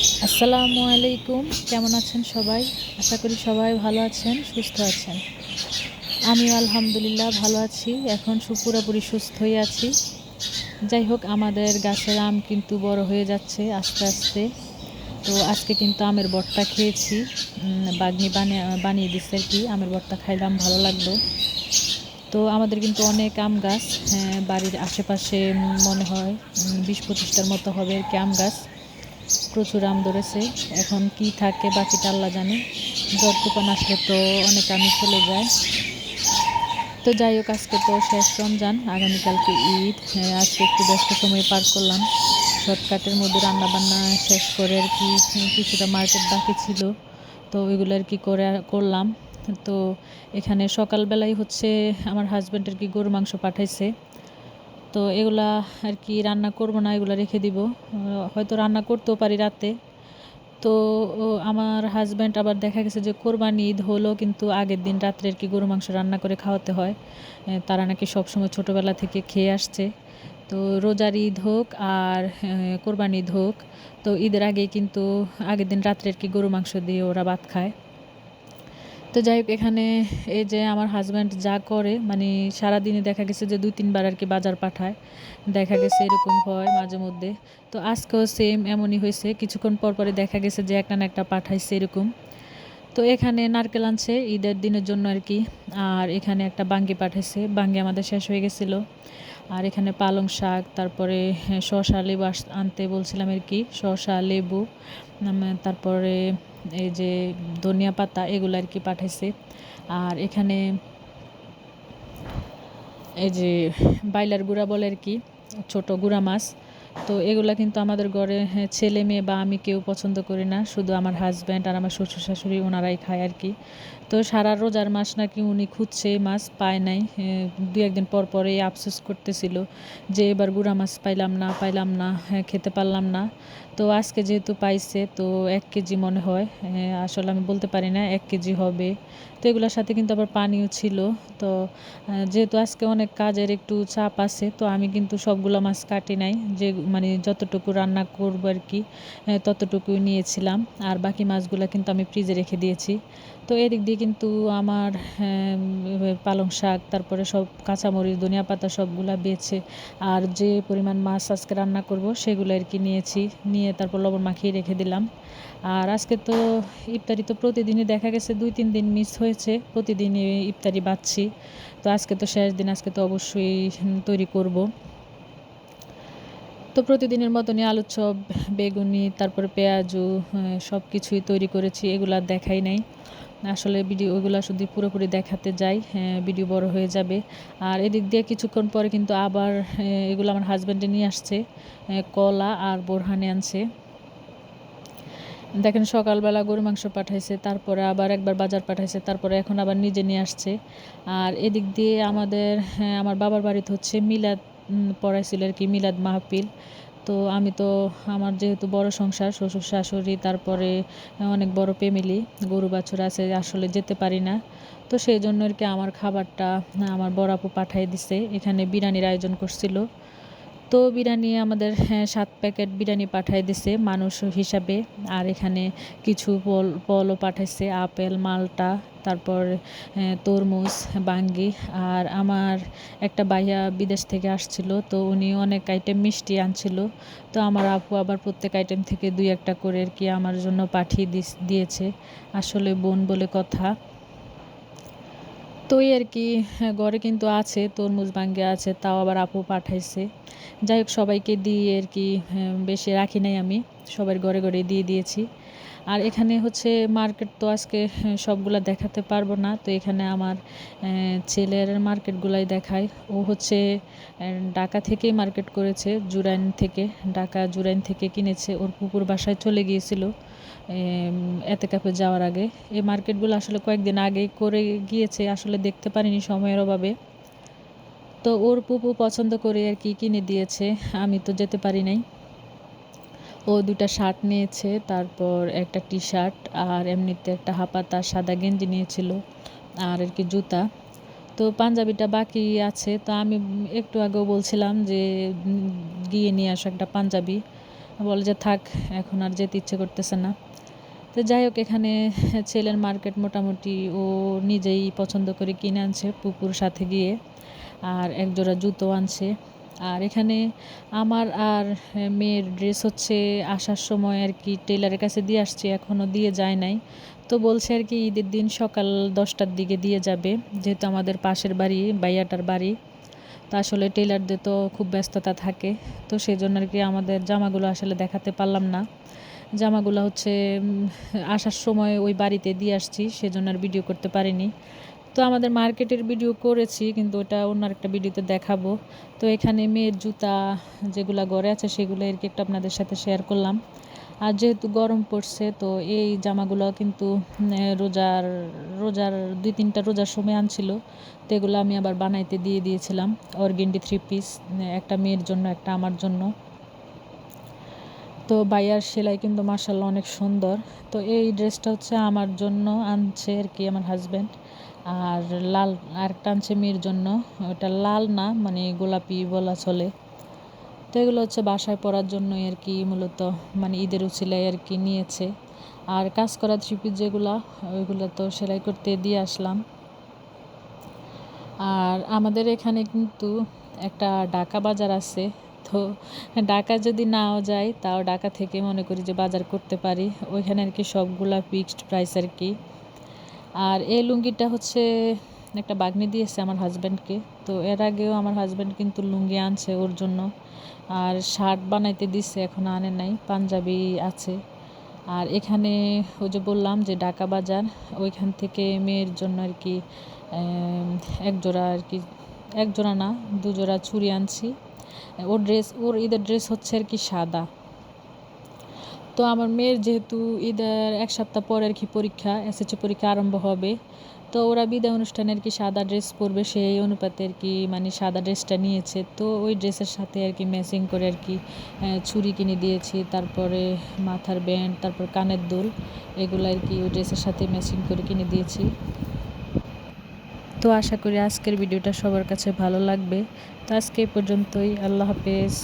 আসসালামু আলাইকুম। কেমন আছেন সবাই? আশা করি সবাই ভালো আছেন সুস্থ আছেন। আমিও আলহামদুলিল্লাহ ভালো আছি। এখন পুরোপুরি সুস্থই আছি। যাই হোক আমাদের গাছের আম কিন্তু বড় হয়ে যাচ্ছে আস্তে আস্তে। তো আজকে কিন্তু আমের বটটা খেয়েছি। বাগনি বানিয়ে বানিয়ে দিচ্ছে আর কি। আমের বটটা খাইলাম ভালো লাগল তো আমাদের কিন্তু অনেক আম গাছ হ্যাঁ, বাড়ির আশেপাশে মনে হয় বিশ পঁচিশটার মতো হবে আর কি আম গাছ। প্রচুর আম ধরেছে। এখন কি থাকে বাকিটা আল্লাহ জানে। জ্বর তুফান আসলে তো অনেক আমি চলে যায়। তো যাই হোক আজকে তো শেষ রমজান। আগামীকালকে ঈদ। হ্যাঁ, আজকে একটু ব্যস্ত সময় পার করলাম। শর্টকাটের মধ্যে রান্না বান্না শেষ করে আর কি কিছুটা মার্কেট বাকি ছিল। তো ওইগুলো আর কি করে করলাম। তো এখানে সকালবেলায় হচ্ছে আমার হাজব্যান্ড আর কি গরু মাংস পাঠাইছে। তো এগুলা আর কি রান্না করব না, এগুলা রেখে দিব। হয়তো রান্না করতেও পারি রাতে। তো আমার হাজব্যান্ড আবার দেখা গেছে যে কোরবানি ঈদ হলো, কিন্তু আগের দিন রাত্রে আর কি গরু মাংস রান্না করে খাওয়াতে হয়। তারা নাকি সবসময় ছোটোবেলা থেকে খেয়ে আসছে। তো রোজার ঈদ হোক আর কোরবানি ঈদ হোক, তো ঈদের আগেই কিন্তু আগের দিন রাত্রে আর কি গরু মাংস দিয়ে ওরা ভাত খায়। তো যাই হোক, এখানে এই যে আমার হাজব্যান্ড যা করে মানে সারাদিনে দেখা গেছে যে দুই, তিনবার আর কি বাজার পাঠায়। দেখা গেছে এরকম হয় মাঝে মধ্যে। তো আজকেও সেম এমনই হয়েছে। কিছুক্ষণ পর পরে দেখা গেছে যে একটা না একটা পাঠাইছে এরকম। তো এখানে নারকেল আনছে, ঈদের দিনের জন্য আর কি। আর এখানে একটা বাঙ্গি পাঠাইছে। বাঙ্গি আমাদের শেষ হয়ে গেছিল। আর এখানে পালং শাক, তারপরে শসা লেবু আনতে বলছিলাম আর কি। শসা, লেবু তারপরে এই যে ধনিয়া পাতা এগুলো আর কি পাঠাইছে। আর এখানে এই যে বাইলার গুড়া বলে আর কি, ছোট গুড়া মাছ। তো এগুলা কিন্তু আমাদের ঘরে হ্যাঁ, ছেলে মেয়ে বা আমি কেউ পছন্দ করি না। শুধু আমার হাজব্যান্ড আর আমার শ্বশুর শাশুড়ি ওনারাই খায় আর কি। তো সারা রোজার মাস নাকি উনি খুঁজছে মাছ পায় নাই। দু একদিন পর পরে আফসোস করতেছিল যে এবার গুঁড়া মাছ পাইলাম না পাইলাম না হ্যাঁ, খেতে পারলাম না। তো আজকে যেহেতু পাইছে তো এক কেজি মনে হ্যাঁ, আসলে আমি বলতে পারি না এক কেজি হবে। তো এগুলোর সাথে কিন্তু আবার পানিও ছিল। তো যেহেতু আজকে অনেক কাজের একটু চাপ আছে তো আমি কিন্তু সবগুলো মাছ কাটি নাই। যে মানে যতটুকু রান্না করব আর কি আহ, ততটুকুই নিয়েছিলাম। আর বাকি মাছগুলো কিন্তু আমি ফ্রিজে রেখে দিয়েছি। তো এদিক দিয়ে কিন্তু আমার পালং শাক তারপরে সব কাঁচামরিচ ধনিয়া পাতা সবগুলা বেছে আর যে পরিমাণ মাছ আজকে রান্না করব সেগুলো আর কি নিয়েছি। নিয়ে তারপর লবণ মাখিয়ে রেখে দিলাম। আর আজকে তো ইফতারি তো প্রতিদিনই দেখা গেছে দুই তিন দিন মিস হয়েছে প্রতিদিনই ইফতারি বাচ্ছি তো আজকে তো শেষ দিন আজকে তো অবশ্যই তৈরি করব। তো প্রতিদিনের মতনই আলুর চপ বেগুনি তারপরে পেঁয়াজু সব কিছুই তৈরি করেছি এগুলো দেখাই নাই। আসলে ভিডিও ওইগুলো শুধু পুরোপুরি দেখাতে যাই হ্যাঁ, ভিডিও বড় হয়ে যাবে। আর এদিক দিয়ে কিছুক্ষণ পরে কিন্তু আবার এগুলো আমার হাজব্যান্ডে নিয়ে আসছে কলা আর বোরহানে আনছে। দেখেন সকালবেলা গরু মাংস পাঠাইছে তারপরে আবার একবার বাজার পাঠাইছে তারপরে এখন আবার নিজে নিয়ে আসছে। আর এদিক দিয়ে আমাদের হ্যাঁ, আমার বাবার বাড়িতে হচ্ছে মিলাদ পড়াইছিল আর কি মিলাদ মাহফিল। তো আমি তো আমার যেহেতু বড় সংসার শ্বশুর শাশুড়ি তারপরে অনেক বড় ফ্যামিলি গরু বাছুর আছে আসলে যেতে পারি না। তো সেই জন্য আর কি আমার খাবারটা আমার বড় আপু পাঠিয়ে দিছে। এখানে বিরিয়ানির আয়োজন করছিল। তো বিরিয়ানি আমাদের হ্যাঁ, সাত প্যাকেট বিরিয়ানি পাঠাই দিছে মানুষ হিসাবে। আর এখানে কিছু ফল ফলও পাঠাইছে আপেল মালটা তারপর তরমুজ, বাঙ্গি আর আমার একটা ভাইয়া বিদেশ থেকে আসছিল, তো উনি অনেক আইটেম মিষ্টি আনছিল। তো আমার আপু আবার প্রত্যেক আইটেম থেকে দুই একটা করে আর কি আমার জন্য পাঠিয়ে দিয়েছে। আসলে বোন বলে কথা। তো এই আর কি ঘরে কিন্তু আছে, তরমুজ ভাঙ্গে আছে, তাও আবার আপু পাঠাইছে। যাই হোক, সবাইকে দিয়ে আর কি বেশি রাখি নাই আমি। সবার ঘরে ঘরে দিয়ে দিয়েছি। আর এখানে হচ্ছে মার্কেট তো আজকে হ্যাঁ, সবগুলা দেখাতে পারব না। তো এখানে আমার আহ, ছেলের মার্কেটগুলাই দেখায় ও হচ্ছে আহ, ঢাকা থেকেই মার্কেট করেছে জুরাইন থেকে। ঢাকা জুরাইন থেকে কিনেছে। ওর পুকুর বাসায় চলে গিয়েছিল এতে কাপে যাওয়ার আগে। এই মার্কেটগুলো আসলে কয়েকদিন আগেই করে গিয়েছে আসলে দেখতে পারিনি সময়ের অভাবে। তো ওর পুপু পছন্দ করে আর কি কিনে দিয়েছে। আমি তো যেতে পারি নাই। ও দুটা শার্ট নিয়েছে, তারপর একটা টি শার্ট আর এমনিতে একটা হাপাতা সাদা গেঞ্জি নিয়েছিল আর আর কি জুতা। তো পাঞ্জাবিটা বাকি আছে, তো আমি একটু আগেও বলছিলাম যে, গিয়ে নিয়ে আসো একটা পাঞ্জাবি। বলে যে থাক, এখন আর যেতে ইচ্ছে করতেছে না। তো যাই হোক, এখানে ছেলের মার্কেট মোটামুটি ও নিজেই পছন্দ করে কিনে আনছে পুকুর সাথে গিয়ে। আর এক জোড়া জুতো আনছে। আর এখানে আমার আর মেয়ের ড্রেস হচ্ছে আসার সময় আর কি টেলারের কাছে দিয়ে আসছি এখনও দিয়ে যায় নাই। তো বলছে আর কি ঈদের দিন সকাল দশটার দিকে দিয়ে যাবে, যেহেতু আমাদের পাশের বাড়ি, বাইয়াটার বাড়ি। তো আসলে টেলারদের তো খুব ব্যস্ততা থাকে, তো সেই জন্য আর কি আমাদের জামাগুলো আসলে দেখাতে পারলাম না। জামাগুলো হচ্ছে আসার সময় ওই বাড়িতে দিয়ে আসছি, সেজন্য আর ভিডিও করতে পারিনি। তো আমাদের মার্কেটের ভিডিও করেছি, কিন্তু ওটা অন্য একটা ভিডিওতে দেখাবো। তো এখানে মেয়ের জুতা যেগুলো গড়ে আছে, সেগুলো কি একটা আপনাদের সাথে শেয়ার করলাম। আর যেহেতু গরম পড়ছে, তো এই জামাগুলো কিন্তু রোজার রোজার দুই তিনটা রোজার সময় আনছিল। তো এগুলো আমি আবার বানাইতে দিয়ে দিয়েছিলাম অর্গেন্ডি থ্রি পিস একটা মেয়ের জন্য, একটা আমার জন্য। তো বাইয়ার সেলাই কিন্তু মার্শাল্লাহ অনেক সুন্দর। তো এই ড্রেসটা হচ্ছে আমার জন্য আনছে আর কি আমার হাজব্যান্ড আর লাল আরেকটা আনছে মেয়ের জন্য। ওটা লাল না মানে গোলাপি বলা চলে। তো এগুলো হচ্ছে বাসায় পরার জন্যই আর কি মূলত মানে ঈদের উচিলায় আর কি নিয়েছে। আর কাজ করা থ্রিপিস যেগুলো, ওইগুলো তো সেলাই করতে দিয়ে আসলাম। আর আমাদের এখানে কিন্তু একটা ডাকা বাজার আছে। তো ঢাকা যদি নাও যায়, তাও ডাকা থেকে মনে করি যে বাজার করতে পারি। ওইখানে আর কি সবগুলা ফিক্সড প্রাইস আর কি। আর এই লুঙ্গিটা হচ্ছে একটা বাগনি দিয়েছে আমার হাজব্যান্ডকে তো এর আগেও আমার হাজব্যান্ড কিন্তু লুঙ্গি আনছে ওর জন্য। আর শার্ট বানাইতে দিছে, এখন আনে নাই, পাঞ্জাবি আছে। আর এখানে ওই যে বললাম যে ঢাকা বাজার, ওইখান থেকে মেয়ের জন্য আর কি এক জোড়া আর কি এক জোড়া না দু জোড়া ছুরি আনছি। ওর ড্রেস ওর ঈদের ড্রেস হচ্ছে আর কি সাদা। তো আমার মেয়ের যেহেতু ঈদের এক সপ্তাহ পরে আর কি পরীক্ষা এসএসসি পরীক্ষা আরম্ভ হবে। তো ওরা বিদায় অনুষ্ঠানে আর কি সাদা ড্রেস পরবে, সেই অনুপাতে আর কি মানে সাদা ড্রেসটা নিয়েছে। তো ওই ড্রেসের সাথে আর কি ম্যাচিং করে আর কি ছুরি কিনে দিয়েছি, তারপরে মাথার ব্যান্ড তারপর কানের দুল, এগুলো আর কি ওই ড্রেসের সাথে ম্যাচিং করে কিনে দিয়েছি। তো আশা করি আজকের ভিডিওটা সবার কাছে ভালো লাগবে। তো আজকে এই পর্যন্তই, আল্লাহ হাফেজ।